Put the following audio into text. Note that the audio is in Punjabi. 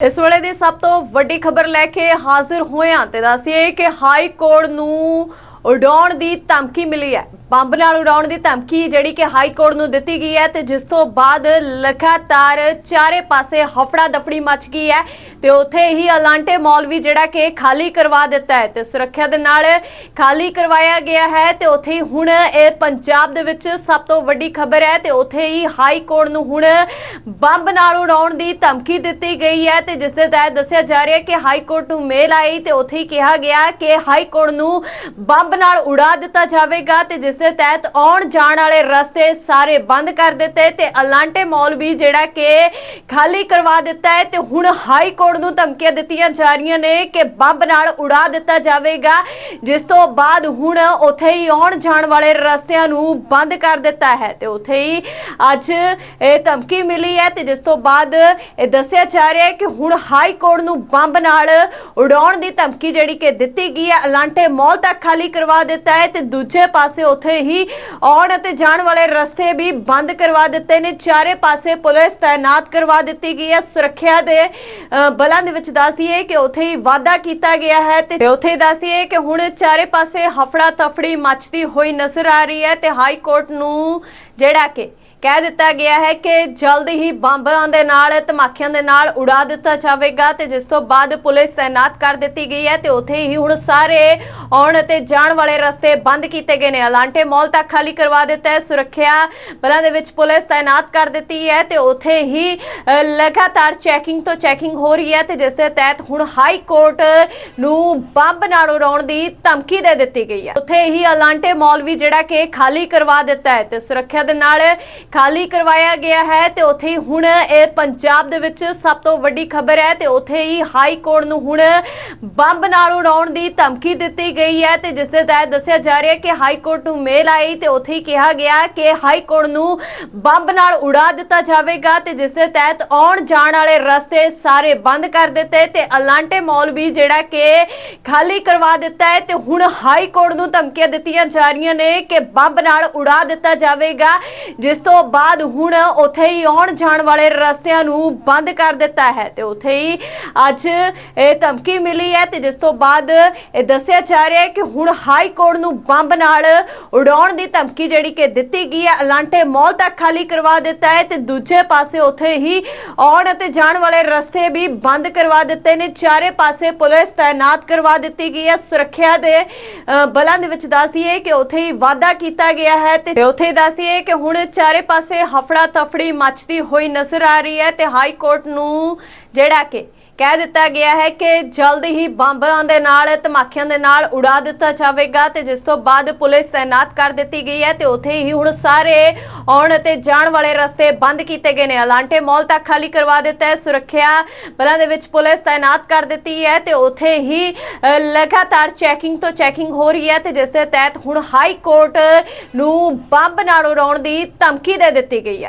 ਇਸ ਵੇਲੇ ਦੀ ਸਭ ਤੋਂ ਵੱਡੀ ਖਬਰ ਲੈ ਕੇ ਹਾਜ਼ਰ ਹੋਇਆ ਤੇ ਦੱਸੀਏ ਕਿ ਹਾਈ ਕੋਰਟ ਨੂੰ ਉਡਾਉਣ ਦੀ ਧਮਕੀ ਮਿਲੀ ਹੈ। ਬੰਬ ਨਾਲ ਉਡਾਉਣ ਦੀ ਧਮਕੀ ਜਿਹੜੀ ਕਿ ਹਾਈ ਕੋਰਟ ਨੂੰ ਦਿੱਤੀ ਗਈ ਹੈ ਤੇ ਜਿਸ ਤੋਂ ਬਾਅਦ ਲਗਾਤਾਰ ਚਾਰੇ ਪਾਸੇ ਹਫੜਾ ਦਫੜੀ ਮਚ ਗਈ ਹੈ ਤੇ ਉੱਥੇ ਹੀ ਅਲਾਂਟੇ ਮਾਲ ਵੀ ਜਿਹੜਾ ਕਿ ਖਾਲੀ ਕਰਵਾ ਦਿੱਤਾ ਹੈ ਤੇ ਸੁਰੱਖਿਆ ਦੇ ਨਾਲ ਖਾਲੀ ਕਰਵਾਇਆ ਗਿਆ ਹੈ ਤੇ ਉੱਥੇ ਹੀ ਹੁਣ ਇਹ ਪੰਜਾਬ ਦੇ ਵਿੱਚ ਸਭ ਤੋਂ ਵੱਡੀ ਖਬਰ ਹੈ ਤੇ ਉੱਥੇ ਹੀ ਹਾਈ ਕੋਰਟ ਨੂੰ ਹੁਣ ਬੰਬ ਨਾਲ ਉਡਾਉਣ ਦੀ ਧਮਕੀ ਦਿੱਤੀ ਗਈ ਹੈ ਤੇ ਜਿਸ ਦੇ ਤਹਿਤ ਦੱਸਿਆ ਜਾ ਰਿਹਾ ਕਿ ਹਾਈ ਕੋਰਟ ਨੂੰ ਮੇਲ ਆਈ ਤੇ ਉੱਥੇ ਹੀ ਕਿਹਾ ਗਿਆ ਕਿ ਹਾਈ ਕੋਰਟ ਨੂੰ ਬੰਬ ਬੰਬ ਨਾਲ ਉਡਾ ਦਿੱਤਾ ਜਾਵੇਗਾ ਤੇ ਜਿਸ ਦੇ ਤਹਿਤ ਆਉਣ ਜਾਣ ਵਾਲੇ ਰਸਤੇ ਸਾਰੇ ਬੰਦ ਕਰ ਦਿੱਤੇ ਤੇ ਅਲਾਂਟੇ ਮਾਲ ਵੀ ਜਿਹੜਾ ਕਿ ਖਾਲੀ ਕਰਵਾ ਦਿੱਤਾ ਹੈ ਤੇ ਹੁਣ ਹਾਈ ਕੋਰਟ ਨੂੰ ਧਮਕੀਆਂ ਦਿੱਤੀਆਂ ਜਾ ਰਹੀਆਂ ਨੇ ਕਿ ਬੰਬ ਨਾਲ ਉਡਾ ਦਿੱਤਾ ਜਾਵੇਗਾ, ਜਿਸ ਤੋਂ ਬਾਅਦ ਹੁਣ ਉੱਥੇ ਹੀ ਆਉਣ ਜਾਣ ਵਾਲੇ ਰਸਤਿਆਂ ਨੂੰ ਬੰਦ ਕਰ ਦਿੱਤਾ ਹੈ ਤੇ ਉੱਥੇ ਹੀ ਅੱਜ ਇਹ ਧਮਕੀ ਮਿਲੀ ਹੈ ਤੇ ਜਿਸ ਤੋਂ ਬਾਅਦ ਇਹ ਦੱਸਿਆ ਜਾ ਰਿਹਾ ਹੈ ਕਿ ਹੁਣ ਹਾਈ ਕੋਰਟ ਨੂੰ ਬੰਬ ਨਾਲ ਉਡਾਉਣ ਦੀ ਧਮਕੀ ਜਿਹੜੀ ਕਿ ਦਿੱਤੀ ਗਈ ਹੈ, ਅਲਾਂਟੇ ਮਾਲ ਤੱਕ ਖਾਲੀ ਕਰਵਾ ਦਿੱਤਾ ਹੈ ਤੇ ਦੂਜੇ ਪਾਸੇ ਉੱਥੇ ਹੀ ਆਉਣ ਅਤੇ ਜਾਣ ਵਾਲੇ ਰਸਤੇ ਵੀ ਬੰਦ ਕਰਵਾ ਦਿੱਤੇ ਨੇ। ਚਾਰੇ ਪਾਸੇ ਪੁਲਿਸ ਤਾਇਨਾਤ ਕਰਵਾ ਦਿੱਤੀ ਗਈ ਹੈ। ਸੁਰੱਖਿਆ ਦੇ ਬਲਾਂ ਦੇ ਵਿੱਚ ਦੱਸੀਏ ਕਿ ਉੱਥੇ ਹੀ ਵਾਅਦਾ ਕੀਤਾ ਗਿਆ ਹੈ ਤੇ ਉੱਥੇ ਦੱਸਦੀ ਦੱਸੀਏ ਕਿ ਹੁਣ ਚਾਰੇ ਪਾਸੇ ਹਫੜਾ ਤਫੜੀ ਮਚਦੀ ਹੋਈ ਨਜ਼ਰ ਆ ਰਹੀ ਹੈ ਤੇ ਹਾਈ ਕੋਰਟ ਨੂੰ ਜਿਹੜਾ ਕਿ ਕਹਿ ਦਿੱਤਾ ਗਿਆ ਹੈ ਕਿ ਜਲਦ ਹੀ ਬੰਬਾਂ ਦੇ ਨਾਲ, ਧਮਾਕਿਆਂ ਦੇ ਨਾਲ ਉਡਾ ਦਿੱਤਾ ਜਾਵੇਗਾ ਤੇ ਜਿਸ ਤੋਂ ਬਾਅਦ ਪੁਲਿਸ ਤਾਇਨਾਤ ਕਰ ਦਿੱਤੀ ਗਈ ਹੈ ਤੇ ਉੱਥੇ ਹੀ ਹੁਣ ਸਾਰੇ ਆਉਣ ਅਤੇ ਜਾਣ ਵਾਲੇ ਰਸਤੇ ਬੰਦ ਕੀਤੇ ਗਏ ਨੇ। ਅਲਾਂਟੇ ਮਾਲ ਤੱਕ ਖਾਲੀ ਕਰਵਾ ਦਿੱਤਾ ਹੈ, ਸੁਰੱਖਿਆ ਬਲਾਂ ਦੇ ਵਿੱਚ ਪੁਲਿਸ ਤਾਇਨਾਤ ਕਰ ਦਿੱਤੀ ਹੈ ਤੇ ਉੱਥੇ ਹੀ ਲਗਾਤਾਰ ਚੈਕਿੰਗ ਤੋਂ ਚੈਕਿੰਗ ਹੋ ਰਹੀ ਹੈ ਤੇ ਜਿਸ ਦੇ ਤਹਿਤ ਹੁਣ ਹਾਈ ਕੋਰਟ ਨੂੰ ਬੰਬ ਨਾਲ ਉਡਾਉਣ ਦੀ ਧਮਕੀ ਦੇ ਦਿੱਤੀ ਗਈ ਹੈ। ਉੱਥੇ ਹੀ ਅਲਾਂਟੇ ਮਾਲ ਵੀ ਜਿਹੜਾ ਕਿ ਖਾਲੀ ਕਰਵਾ ਦਿੱਤਾ ਹੈ ਤੇ ਸੁਰੱਖਿਆ ਦੇ ਨਾਲ ਖਾਲੀ ਕਰਵਾਇਆ ਗਿਆ ਹੈ ਤੇ ਉੱਥੇ ਹੀ ਹੁਣ ਇਹ ਪੰਜਾਬ ਦੇ ਵਿੱਚ ਸਭ ਤੋਂ ਵੱਡੀ ਖਬਰ ਹੈ ਤੇ ਉੱਥੇ ਹੀ ਹਾਈ ਕੋਰਟ ਨੂੰ ਹੁਣ ਬੰਬ ਨਾਲ ਉਡਾਉਣ ਦੀ ਧਮਕੀ ਦਿੱਤੀ ਗਈ ਹੈ ਤੇ ਜਿਸ ਦੇ ਤਹਿਤ ਦੱਸਿਆ ਜਾ ਰਿਹਾ ਹੈ ਕਿ ਹਾਈ ਕੋਰਟ ਨੂੰ ਮੇਲ ਆਈ ਤੇ ਉੱਥੇ ਹੀ ਕਿਹਾ ਗਿਆ ਕਿ ਹਾਈ ਕੋਰਟ ਨੂੰ ਬੰਬ ਨਾਲ ਉਡਾ ਦਿੱਤਾ ਜਾਵੇਗਾ ਤੇ ਜਿਸ ਦੇ ਤਹਿਤ ਆਉਣ ਜਾਣ ਵਾਲੇ ਰਸਤੇ ਸਾਰੇ ਬੰਦ ਕਰ ਦਿੱਤੇ ਤੇ ਅਲਾਂਟੇ ਮਾਲ ਵੀ ਜਿਹੜਾ ਕਿ ਖਾਲੀ ਕਰਵਾ ਦਿੱਤਾ ਹੈ ਤੇ ਹੁਣ ਹਾਈ ਕੋਰਟ ਨੂੰ ਧਮਕੀਆਂ ਦਿੱਤੀਆਂ ਜਾ ਰਹੀਆਂ ਨੇ ਕਿ ਬੰਬ ਨਾਲ ਉਡਾ ਦਿੱਤਾ ਜਾਵੇਗਾ, ਜਿਸ ਤੋਂ ਬਾਅਦ ਹੁਣ ਉੱਥੇ ਹੀ ਆਉਣ ਜਾਣ ਵਾਲੇ ਰਸਤਿਆਂ ਨੂੰ ਬੰਦ ਕਰ ਦਿੱਤਾ ਹੈ ਤੇ ਉੱਥੇ ਹੀ ਅੱਜ ਇਹ ਧਮਕੀ ਮਿਲੀ ਹੈ ਤੇ ਜਿਸ ਤੋਂ ਬਾਅਦ ਇਹ ਦੱਸਿਆ ਜਾ ਰਿਹਾ ਹੈ ਕਿ ਹੁਣ ਹਾਈ ਕੋਰਟ ਨੂੰ ਬੰਬ ਨਾਲ ਉਡਾਉਣ ਦੀ ਧਮਕੀ ਜਿਹੜੀ ਕਿ ਦਿੱਤੀ ਗਈ ਹੈ ਅਲਾਂਟੇ ਮਾਲ ਤੱਕ ਖਾਲੀ ਕਰਵਾ ਦਿੱਤਾ ਹੈ ਤੇ ਦੂਜੇ ਪਾਸੇ ਉੱਥੇ ਹੀ ਆਉਣ ਅਤੇ ਜਾਣ ਵਾਲੇ ਰਸਤੇ ਵੀ ਬੰਦ ਕਰਵਾ ਦਿੱਤੇ ਨੇ। ਚਾਰੇ ਪਾਸੇ ਪੁਲਿਸ ਤਾਇਨਾਤ ਕਰਵਾ ਦਿੱਤੀ ਗਈ ਹੈ। ਸੁਰੱਖਿਆ ਦੇ ਅ, ਬਲਾਂ ਦੇ ਵਿੱਚ ਦੱਸਦੀਏ ਕਿ ਉੱਥੇ ਹੀ ਵਾਅਦਾ ਕੀਤਾ ਗਿਆ ਹੈ ਤੇ ਉੱਥੇ ਹੀ ਦੱਸੀਏ ਕਿ ਹੁਣ ਚਾਰੇ ਪਾਸੇ ਹਫੜਾ ਤਫੜੀ ਮਚਦੀ ਹੋਈ ਨਜ਼ਰ ਆ ਰਹੀ ਹੈ ਤੇ ਹਾਈ ਕੋਰਟ ਨੂੰ ਜਿਹੜਾ ਕਿ ਕਹਿ ਦਿੱਤਾ ਗਿਆ ਹੈ ਕਿ ਜਲਦ ਹੀ ਬੰਬਾਂ ਦੇ ਨਾਲ, ਧਮਾਕਿਆਂ ਦੇ ਨਾਲ ਉਡਾ ਦਿੱਤਾ ਜਾਵੇਗਾ ਤੇ ਜਿਸ ਤੋਂ ਬਾਅਦ ਪੁਲਿਸ ਤਾਇਨਾਤ ਕਰ ਦਿੱਤੀ ਗਈ ਹੈ ਤੇ ਉੱਥੇ ਹੀ ਹੁਣ ਸਾਰੇ ਆਉਣ ਅਤੇ ਜਾਣ ਵਾਲੇ ਰਸਤੇ ਬੰਦ ਕੀਤੇ ਗਏ ਨੇ। ਅਲਾਂਟੇ ਮਾਲ ਤੱਕ ਖਾਲੀ ਕਰਵਾ ਦਿੱਤਾ ਹੈ, ਸੁਰੱਖਿਆ ਬਲਾਂ ਦੇ ਵਿੱਚ ਪੁਲਿਸ ਤਾਇਨਾਤ ਕਰ ਦਿੱਤੀ ਹੈ ਤੇ ਉੱਥੇ ਹੀ ਲਗਾਤਾਰ ਚੈਕਿੰਗ ਤੋਂ ਚੈਕਿੰਗ ਹੋ ਰਹੀ ਹੈ ਤੇ ਜਿਸ ਦੇ ਤਹਿਤ ਹੁਣ ਹਾਈ ਕੋਰਟ ਨੂੰ ਬੰਬ ਨਾਲ ਉਡਾਉਣ ਦੀ ਧਮਕੀ ਦੇ ਦਿੱਤੀ ਗਈ ਹੈ।